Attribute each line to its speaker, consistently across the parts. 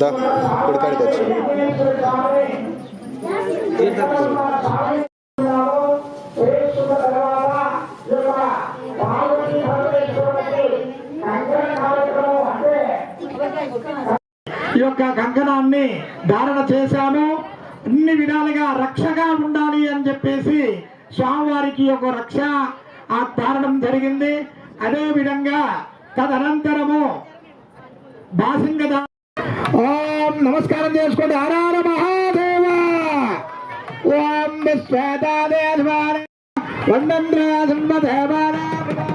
Speaker 1: దా కుడికాడికి వచ్చి.
Speaker 2: ఈ యొక్క కంకణాన్ని ధారణ చేశాము అన్ని విధాలుగా రక్షగా ఉండాలి అని చెప్పేసి స్వామివారికి ఒక రక్ష ఆ ధారణం జరిగింది. అదే విధంగా తదనంతరము బాసింగ ఓం నమస్కారం చేసుకోండి హరార మహాదేవ! ఓం విశ్వేతాదేవాన వందంద్రాజన్మదేవాన దేవాలయ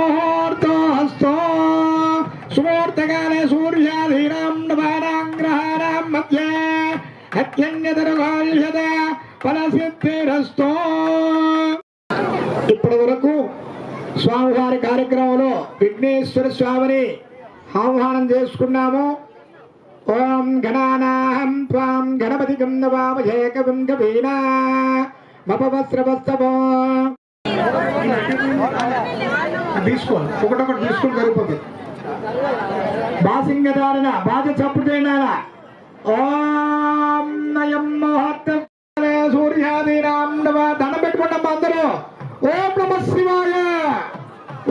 Speaker 2: సుముహూర్తో సుమూర్తకాలే సూర్యాధీనం సూర్యాధీనాం మధ్య గ్రహాణాం మధ్యే అత్యంగదనుగోల్యద ఫలసిద్ధిరస్తో ఇప్పటి వరకు స్వామివారి కార్యక్రమంలో విఘ్నేశ్వర స్వామిని ఆహ్వానం చేసుకున్నాము. ఓం గణానాహం త్వాం గణపతి నవామహే కవిం కవీనా తీసుకోవాలి. ఒకటొకటి తీసుకుని సరిపోతుంది. బాసింగదారణ బాధ చప్పుడైనా ఓం నయం ముహూర్త సూర్యాదీనాం నవ దండం పెట్టుకోండి అందరూ. ఓం నమ శివాయ.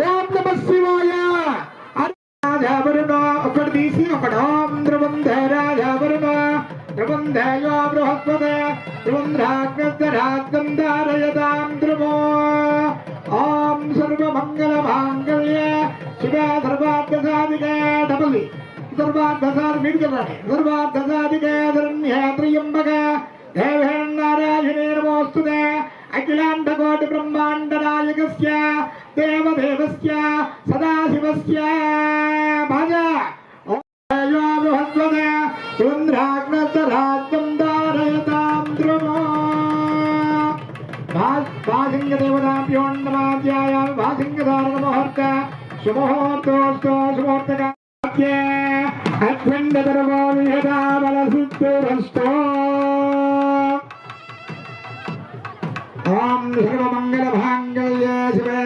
Speaker 2: ఓం నమ శివాయ. ఒకటి తీసి ఒకటి ఓం ధ్రువం ధ్రువం ధేయో బృహస్పతే ధ్రువం రాగ్రం ధారయతాం ధ్రువో ఓం సర్వమంగళ మాంగళ్య శివ సర్వార్థసాధికే డబుల్ సర్వార్థసాధి మీదికి వెళ్ళండి సర్వార్థసాధికే ధరణ్యే త్రియంబక దేవేన్నారాయణే నమోస్తుతే అఖిలాండ కోటి బ్రహ్మాండ నాయకస్య దేవదేవస్య సదాశివస్య భజ हस्तराज्यम् धारयताम् आम वासिङ्गदेवताभ्योन्नमाध्यायाम् वासिङ्गधारणमुहूर्त सुमुहूर्तोऽस्तु सुमुहूर्तकाख्ये अद्विन्दतरवो विहदाबलसुत्तुरस्तो ॐ सर्वमङ्गलभाङ्गल्ये शिवे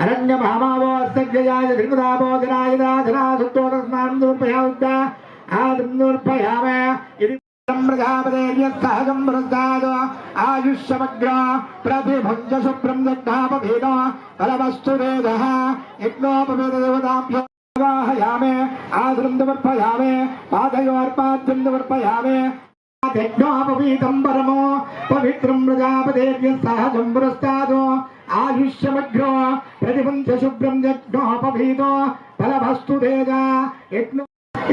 Speaker 2: అరణ్య మహామావో అస్తజ్ఞయాయ త్రిముదాబోధనాయ దాధనా ఇది ప్రజాపదేర్యస్థాగం వృద్ధాదో ఆయుష్యమగ్ర ప్రతిభుంజ శుభ్రం దగ్ధాపభేద ఫలవస్తు వేద యజ్ఞోపవేద దేవతాభ్యో వాహయామే ఆదృందవర్పయామే పాదయోర్పాద్యందవర్పయామే యజ్ఞోపవీతం పరమో పవిత్రం ప్రజాపదేర్య సహజం పురస్తాదో ఆయుష్యమగ్రో ప్రతిపంచ శుభ్రం యజ్ఞోపవీతో ఫలభస్తు తేజ యజ్ఞ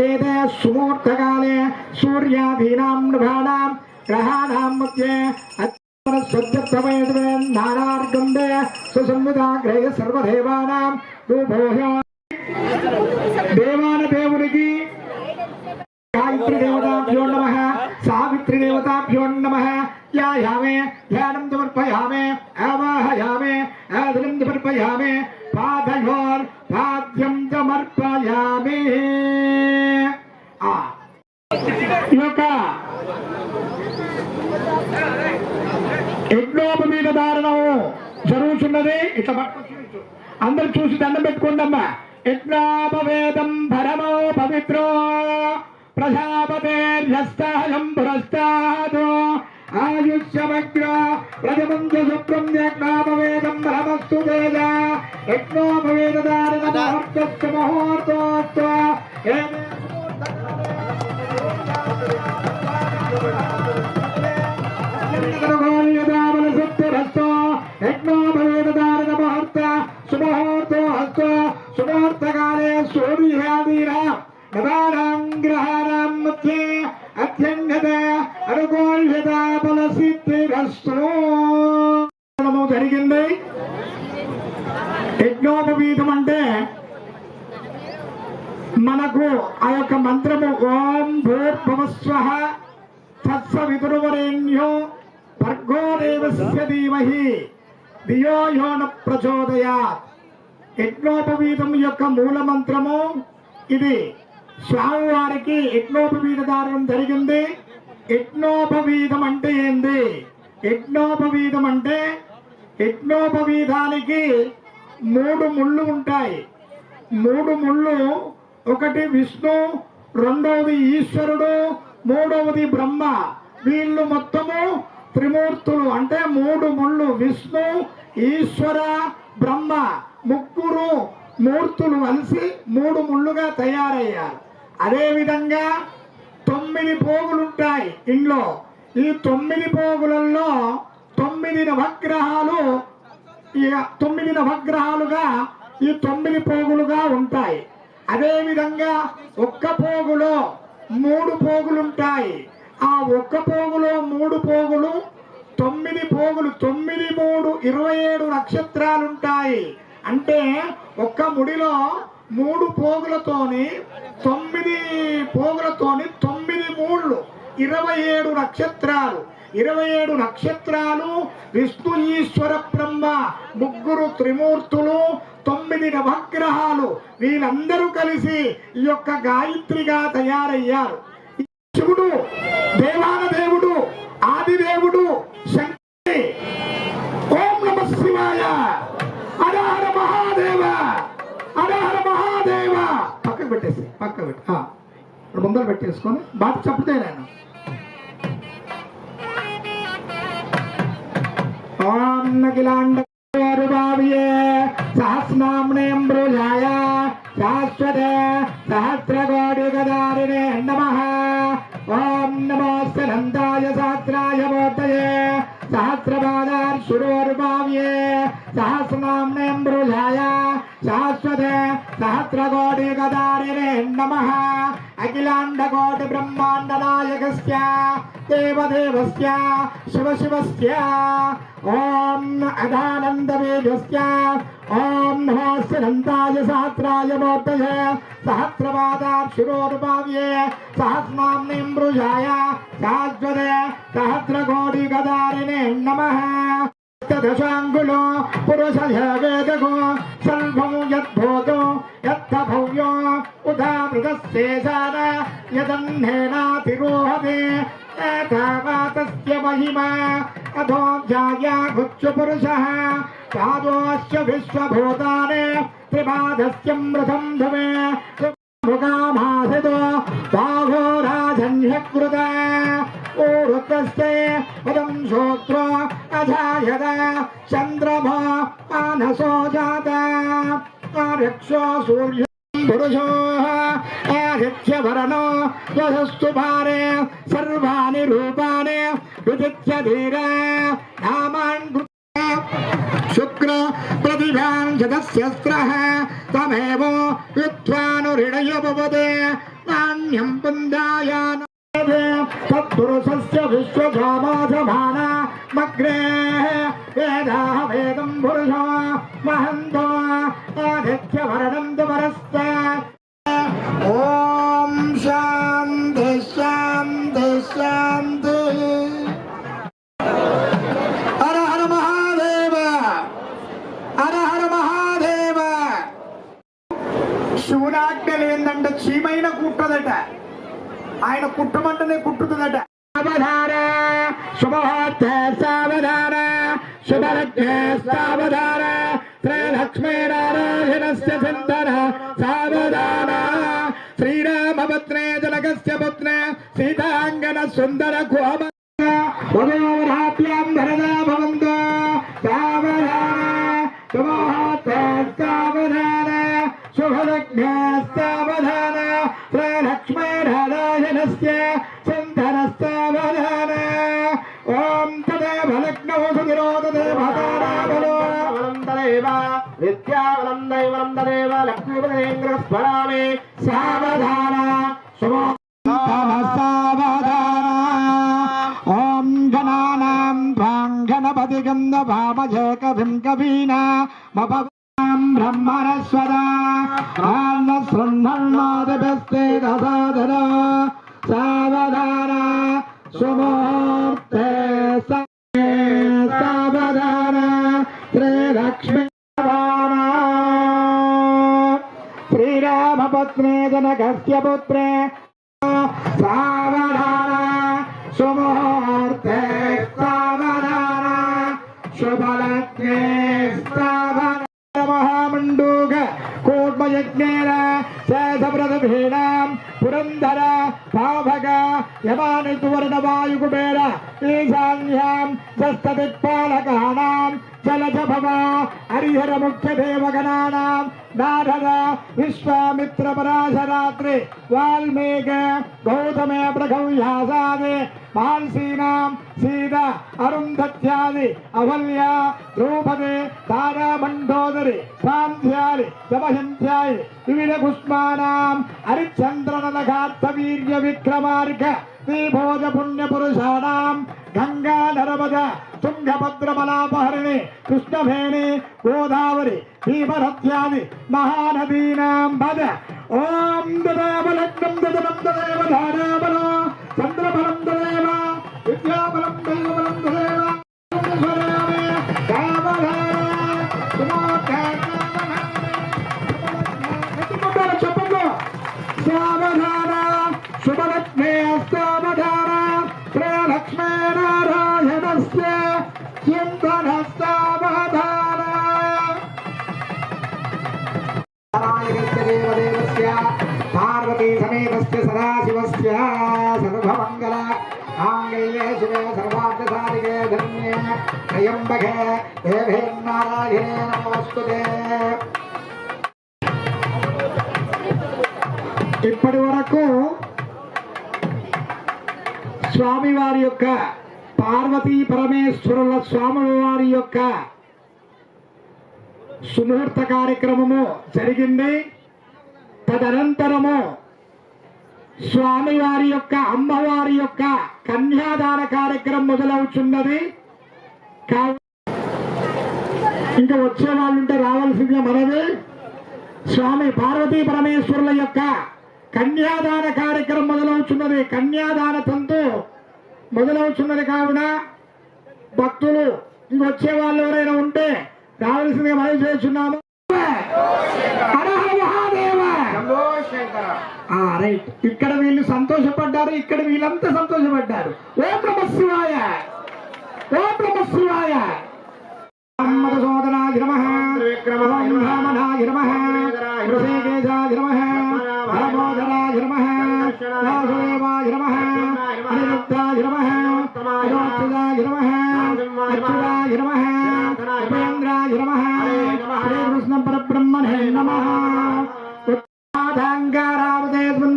Speaker 2: ఏదే సుమూర్తకాలే సూర్యాధీనాం నృభాణాం గ్రహాణాం మధ్యే అత్యవే నానార్గండే సుసంవిధాగ్రే సర్వదేవానాం రూపోహ్య దేవాన దేవునికి గాయత్రి దేవతాభ్యో నమ సావిత్రి దేవతాభ్యో నమ ధ్యాయామే ధ్యానం సమర్పయామే అవాహయామే ఆదనం సమర్పయామే పాదయోర్ పాద్యం సమర్పయామే. ఆ. ఈ యొక్క యజ్ఞోపమీద దారుణము జరుగుతున్నది. ఇట్లా అందరు చూసి దండం పెట్టుకోండమ్మా. యజ్ఞాపవేదం పరమో పవిత్రో ప్రజాపతేర్యస్తాయం పురస్తాదో ఆయుష్యమగ్ర ప్రజమంజ శుక్రం యజ్ఞాపవేదం పరమస్తు వేద యజ్ఞోపవేద దారుణ యజ్ఞోపవీతం యొక్క మూల మంత్రము ఇది స్వామివారికి యజ్ఞోపవీత దానం జరిగింది. యజ్ఞోపవీతం అంటే ఏంది? యజ్ఞోపవీతం అంటే యజ్ఞోపవీతానికి మూడు ముళ్ళు ఉంటాయి. మూడు ముళ్ళు ఒకటి విష్ణు రెండవది ఈశ్వరుడు మూడవది బ్రహ్మ. వీళ్ళు మొత్తము త్రిమూర్తులు. అంటే మూడు ముళ్ళు విష్ణు ఈశ్వర బ్రహ్మ. ముగ్గురు మూర్తులు కలిసి మూడు ముళ్ళుగా తయారయ్యారు. అదేవిధంగా తొమ్మిది పోగులుంటాయి ఇంట్లో. ఈ తొమ్మిది పోగులలో తొమ్మిది నవగ్రహాలు ఈ తొమ్మిది నవగ్రహాలుగా ఈ తొమ్మిది పోగులుగా ఉంటాయి. అదేవిధంగా ఒక్క పోగులో మూడు పోగులుంటాయి. ఆ ఒక్క పోగులో మూడు పోగులు తొమ్మిది పోగులు తొమ్మిది మూడు ఇరవై ఏడు నక్షత్రాలుంటాయి. అంటే ఒక్క ముడిలో మూడు పోగులతోని తొమ్మిది పోగులతోని తొమ్మిది మూళ్ళు ఇరవై ఏడు నక్షత్రాలు. ఇరవై ఏడు నక్షత్రాలు విష్ణు ఈశ్వర బ్రహ్మ ముగ్గురు త్రిమూర్తులు తొమ్మిది నవగ్రహాలు. వీళ్ళందరూ కలిసి ఈ యొక్క గాయత్రిగా తయారయ్యారు. ఈ శివుడు దేవాన దేవుడు ఆదిదేవుడు శంకరి ఓం నమ శివాయ హర హర మహాదేవ హర హర మహాదేవ పక్కకు పక్క పక్కకు పెట్టి ఇప్పుడు ముందర పెట్టేసుకొని బాట చెప్తే నేను. ఓం నకిలాండ శాశ్వత ఓం నమోస్త నందాయ మూర్తయే సహస్రపాదార్శురోర్భావ్యే సహస్రనామ్నేం బ్రూజాయ శాశ్వత సహస్రకోటి గదారిణే నమః. అఖిలాండకోటి బ్రహ్మాండ నాయకస్య अदानन्दवेदस्य ॐ नमो सिरन्ताय सहस्राय मूर्तये सहस्रपादाक्षिरोरुपाव्ये सहस्राम्नीं मृषाय शाश्वते सहस्रकोटिगदारिणे नमः दशाङ्गुलो पुरुषय वेदगो सर्वं यद्भूतो यत्तभव्यो उदामृतस्तेजान तस्य महिमा, अधो जाया गुच्छपुरुषः पादोश्च विश्वभूतानि त्रिपादस्यमृतं धमे मुगामासितो बाहो राजन्यकृत। ऊरुतस्य पदं श्रोत्रो अजायत, चन्द्रमा मानसो जाता। आर्यक्षो सूर्यं पुरुषोः भरणो यशस्तु भारे, सर्वाणि रूपाने विदित्य धीरे नामान शुक्र प्रतिभान् जगस्यस्त्रः तमेव नान्यं पन्दायान तत्पुरुषस्य विश्वधामाधमाना ఓం శాంతి శాంతి శాంతి. హర హర మహాదేవ హర హర మహాదేవ. శివునాజ్ఞలు ఏంటంటే చీమైన కుట్టదట. ఆయన కుట్టమంటనే కుట్టుతుందట. సావధాన శుభవార్త సావధాన శుభలగ్న సావధాన శ్రీలక్ష్మీనారాయణస్య చింతన సావధాన పుత్రే జనకస్య పుత్రే సీతాంగన సుందర కోమ వధోరాత్యాం భరదా భవంతో సావధాన సావధాన శుభలగ్న సావధాన శ్రీలక్ష్మీనారాయణస్య చింతనస్తావధాన ఓం తదేవ లగ్నౌ సుధిరో తదేవ తారాబలో
Speaker 3: వనందరేవ విద్యావనం దైవనం
Speaker 2: భిం కవీనా మపవాం బ్రహ్మణస్వదా ఆన్న శృణ్ణన్నాదిభస్తే దసాదర సావధాన సుమూర్తే సావధాన శ్రీలక్ష్మీ శ్రీరామపత్నే జనకస్య వాల్మీక గౌతమే ప్రగవ్యాసాది మాల్సీనాం సీత అరుంధత్యాది అవల్య ద్రౌపది తారామండోదరి సాంధ్యాలి సమహంధ్యాయి వివిధ పుష్పానాం హరిచంద్రనలఘార్థ విక్రమార్క శ్రీభోజ పుణ్యపురుషాణం గంగా నర్మద తుంగభద్రమలాపహరిణి కృష్ణభేణి గోదావరి భీమరత్యాది మహానదీనాం పద ఓం దదాబలగ్నం దదనం దదేవ ధారాబల చంద్రబలం దదేవ విద్యాబలం దైవబలం దదేవ చెప్పండి సావధాన శుభలక్ష్మే సావధాన శ్రీలక్ష్మీ నారాయణస్య చింతన పార్వతీ సమేతస్య సదాశివస్య సర్వమంగళ ఆంగళ్యే శివే సర్వార్థసాధికే ధన్యే త్రయంబకే దేవే నారాయణే నమోస్తుతే. ఇప్పటి వరకు స్వామివారి యొక్క పార్వతీ పరమేశ్వరుల స్వామివారి యొక్క సుముహూర్త కార్యక్రమము జరిగింది. తదనంతరము స్వామివారి యొక్క అమ్మవారి యొక్క కన్యాదాన కార్యక్రమం మొదలవుతున్నది ఇంకా వచ్చే వాళ్ళు ఉంటే రావాల్సిందిగా మనది స్వామి పార్వతీ పరమేశ్వరుల యొక్క కన్యాదాన కార్యక్రమం మొదలవుతున్నది కన్యాదానతంతో మొదలవుతున్నది కావున భక్తులు ఇంకొచ్చే వాళ్ళు ఎవరైనా ఉంటే రావాల్సిందిగా మనం చేస్తున్నాము. రైట్. ఇక్కడ వీళ్ళు సంతోషపడ్డారు ఇక్కడ వీళ్ళంతా సంతోషపడ్డారు. ఓ నమ ఓ ఓం నమ. నమ అచ్యుతాయ నమ ఉపేంద్రాయ నమ శ్రీకృష్ణ పరబ్రహ్మణే నమ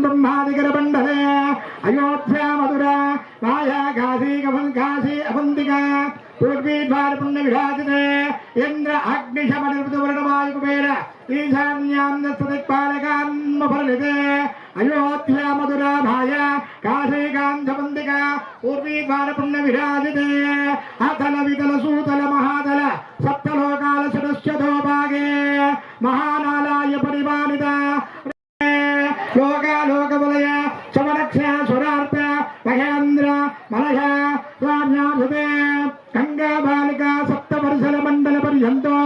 Speaker 2: బ్రహ్మాదిగరబండలే అయోధ్య మధుర మాయా కాశీ కఫం కాశీ అవంతిక విరాజితే ఇంద్ర అగ్నిశమనిర్వృతవర్ణవాయు కుబేర ఈశాన్యాం దిక్పాలకాన్మ ఫలితే పూర్వీ ద్వార పుణ్య అతల వితల సూతల మహాదల సప్తలోకాల శిరశ్చతో భాగే మహానాలాయ పరిమాణిత లోకాలోకవలయ సమరక్ష స్వరార్థ మహేంద్ర మలయ రాజ్యాభుతే గంగా బాలిక సప్త పరిసర మండల పర్యంతో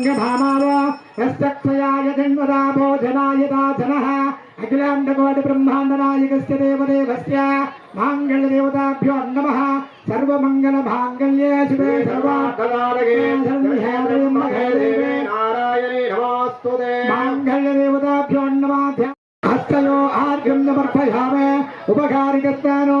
Speaker 2: అరంగభామావ యస్తక్షయాయ జన్మదా భోజనాయ దాజనः అఖిలాండకోటి బ్రహ్మాండనాయకస్య దేవదేవస్య మాంగళ్యదేవతాభ్యో నమః సర్వమంగళ మాంగళ్యే శివే సర్వార్థదాయకే శరణ్యే దేవే
Speaker 3: నారాయణీ నమోస్తుతే
Speaker 2: మాంగళ్యదేవతాభ్యో నమః హస్తయో ఆర్ఘ్యం సమర్పయామి ఉపకారికర్తానో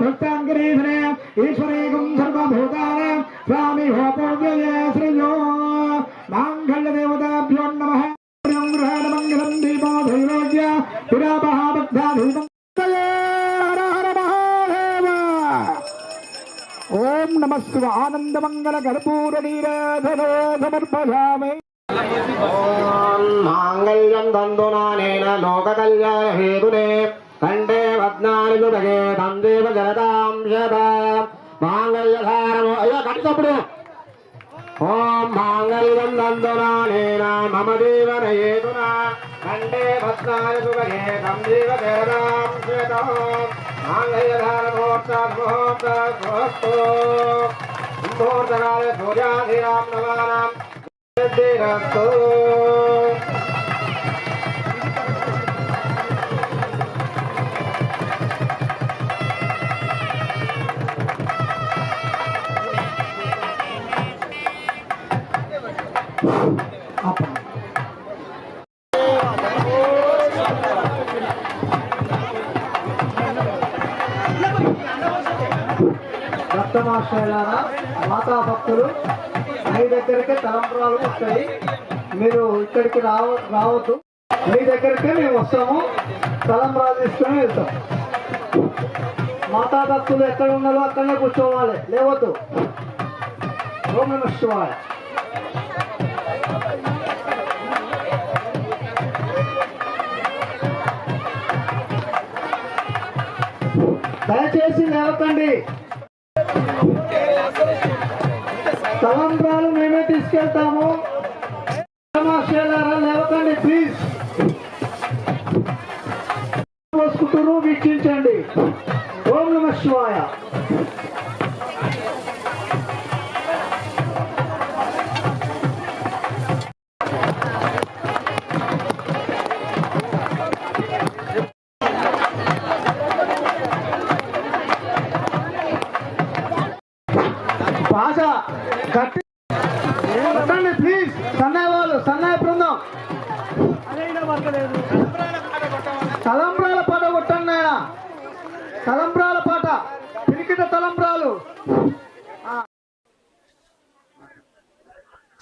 Speaker 2: నిత్యభక్తాంగరీధరే ఈశ్వరేకం సర్వభూతానాం స్వామి హోపోవ్యయే శ్రేయో మాంగళ్య దేవతాభ్యో నమః ప్రియం గృహాణ మంగళం దీపో ధైర్యోగ్య విరాపః భక్తాధీపం హర హర మహాదేవ ఓం నమ శివ
Speaker 3: ఓం మాంగళ్యం దందునానేన లోక తందేవ జనతాం మాంగళ్యధారము అయ్యో ఓం మాంగళ్యం మమ జీవన హేతునా కండే పద్నాని సుభగే తందేవ జనతాం సూర్యాధిరాం
Speaker 4: భక్తమాశ్రయారా మాతా భక్తులు మీ దగ్గరికి తలంపురాలు వస్తాయి. మీరు ఇక్కడికి రావ రావద్దు. మీ దగ్గరికే మేము వస్తాము. తలంపురాలు తీసుకుని వెళ్తాం. మాతా భక్తులు ఎక్కడ ఉన్నారో అక్కడనే కూర్చోవాలి. లేవద్దు. ఓం నమ శివాయ. దయచేసి లేవకండి. తలంబ్రాలు మేమే తీసుకెళ్తాము. లేవకండి ప్లీజ్ పోసుకుంటారు వీక్షించండి.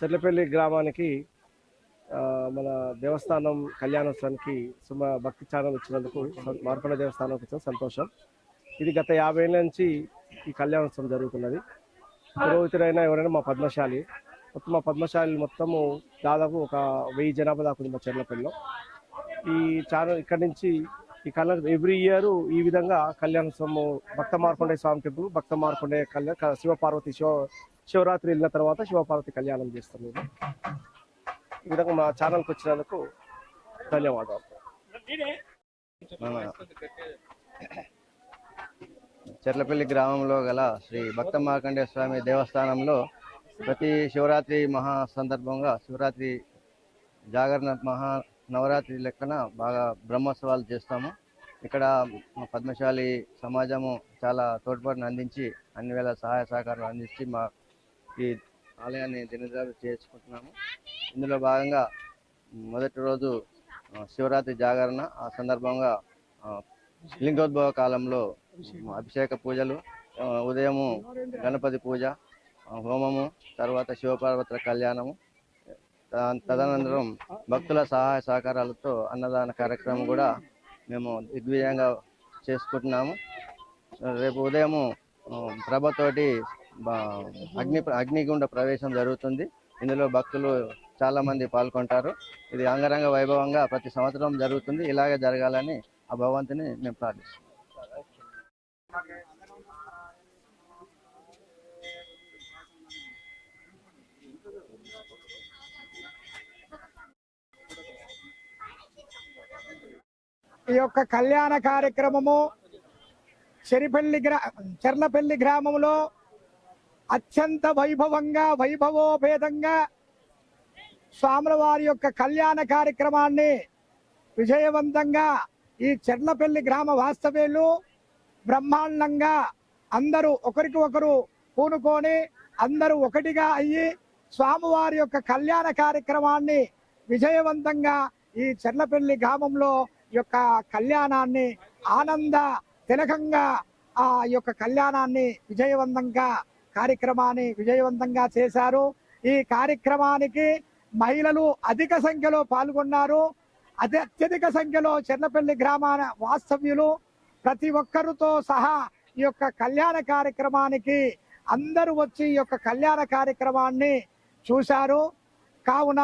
Speaker 5: చెర్లపల్లి గ్రామానికి మన దేవస్థానం కళ్యాణోత్సవానికి సుమ భక్తి ఛానల్ ఇచ్చినందుకు మార్పల మార్కొండ దేవస్థానంకి వచ్చిన సంతోషం. ఇది గత యాభై ఏళ్ళ నుంచి ఈ కళ్యాణోత్సవం జరుగుతున్నది. పురోహితుడైన ఎవరైనా మా పద్మశాలి మొత్తం మా పద్మశాలి మొత్తము దాదాపు ఒక వెయ్యి జనాభా దాకా ఉంది మా చెర్లపల్లిలో. ఈ ఛానల్ ఇక్కడ నుంచి ఈ కళ్యాణ ఎవ్రీ ఇయర్ ఈ విధంగా కళ్యాణోత్సవం భక్త మార్కొండే స్వామి టెంపుల్ భక్త మార్కొండే కళ్యాణ శివ పార్వతి శివ శివరాత్రి వెళ్ళిన తర్వాత శివపార్వతి కళ్యాణం చేస్తాం మేము ఈ విధంగా మా ఛానల్కి వచ్చినందుకు ధన్యవాదాలు.
Speaker 6: చెర్లపల్లి గ్రామంలో గల శ్రీ భక్త మార్కండే స్వామి దేవస్థానంలో ప్రతి శివరాత్రి మహా సందర్భంగా శివరాత్రి జాగరణ మహా నవరాత్రి లెక్కన బాగా బ్రహ్మోత్సవాలు చేస్తాము. ఇక్కడ పద్మశాలి సమాజము చాలా తోడ్పాటును అందించి అన్ని వేళ సహాయ సహకారాలు అందించి మా ఈ ఆలయాన్ని దినదిన చేసుకుంటున్నాము. ఇందులో భాగంగా మొదటి రోజు శివరాత్రి జాగరణ. ఆ సందర్భంగా లింగోద్భవ కాలంలో అభిషేక పూజలు ఉదయము గణపతి పూజ హోమము తర్వాత శివపార్వతుల కళ్యాణము తదనంతరం భక్తుల సహాయ సహకారాలతో అన్నదాన కార్యక్రమం కూడా మేము దిగ్విజయంగా చేసుకుంటున్నాము. రేపు ఉదయము ప్రభతోటి అగ్ని అగ్నిగుండ ప్రవేశం జరుగుతుంది. ఇందులో భక్తులు చాలా మంది పాల్గొంటారు. ఇది అంగరంగ వైభవంగా ప్రతి సంవత్సరం జరుగుతుంది. ఇలాగే జరగాలని ఆ భగవంతుని మేము ప్రార్థిస్తాం
Speaker 2: ఈ యొక్క కళ్యాణ కార్యక్రమము చెరిపల్లి గ్రా చెర్లపల్లి గ్రామంలో అత్యంత వైభవంగా వైభవోపేతంగా స్వాముల వారి యొక్క కళ్యాణ కార్యక్రమాన్ని విజయవంతంగా ఈ చెర్లపల్లి గ్రామ వాస్తవ్యులు బ్రహ్మాండంగా అందరూ ఒకరికి ఒకరు పూనుకొని అందరూ ఒకటిగా అయ్యి స్వామివారి యొక్క కళ్యాణ కార్యక్రమాన్ని విజయవంతంగా ఈ చెర్లపల్లి గ్రామంలో యొక్క కళ్యాణాన్ని ఆనంద తిలకంగా ఆ యొక్క కళ్యాణాన్ని విజయవంతంగా కార్యక్రమాన్ని విజయవంతంగా చేశారు. ఈ కార్యక్రమానికి మహిళలు అధిక సంఖ్యలో పాల్గొన్నారు. అతి అత్యధిక సంఖ్యలో చెర్లపల్లి గ్రామాన వాస్తవ్యులు ప్రతి ఒక్కరితో సహా ఈ యొక్క కళ్యాణ కార్యక్రమానికి అందరూ వచ్చి ఈ యొక్క కళ్యాణ కార్యక్రమాన్ని చూశారు. కావున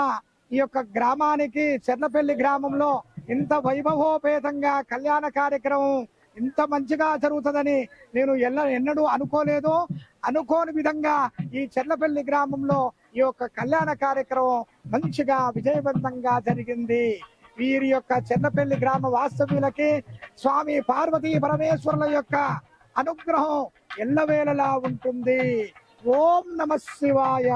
Speaker 2: ఈ యొక్క గ్రామానికి చెర్లపల్లి గ్రామంలో ఇంత వైభవోపేతంగా కళ్యాణ కార్యక్రమం ఇంత మంచిగా జరుగుతుందని నేను ఎల్ల ఎన్నడూ అనుకోలేదు. అనుకోని విధంగా ఈ చెర్లపల్లి గ్రామంలో ఈ యొక్క కళ్యాణ కార్యక్రమం మంచిగా విజయవంతంగా జరిగింది. వీరి యొక్క చెర్లపల్లి గ్రామ వాస్తవ్యులకి స్వామి పార్వతీ పరమేశ్వరుల యొక్క అనుగ్రహం ఎల్లవేళలా ఉంటుంది. ఓం నమ శివాయ.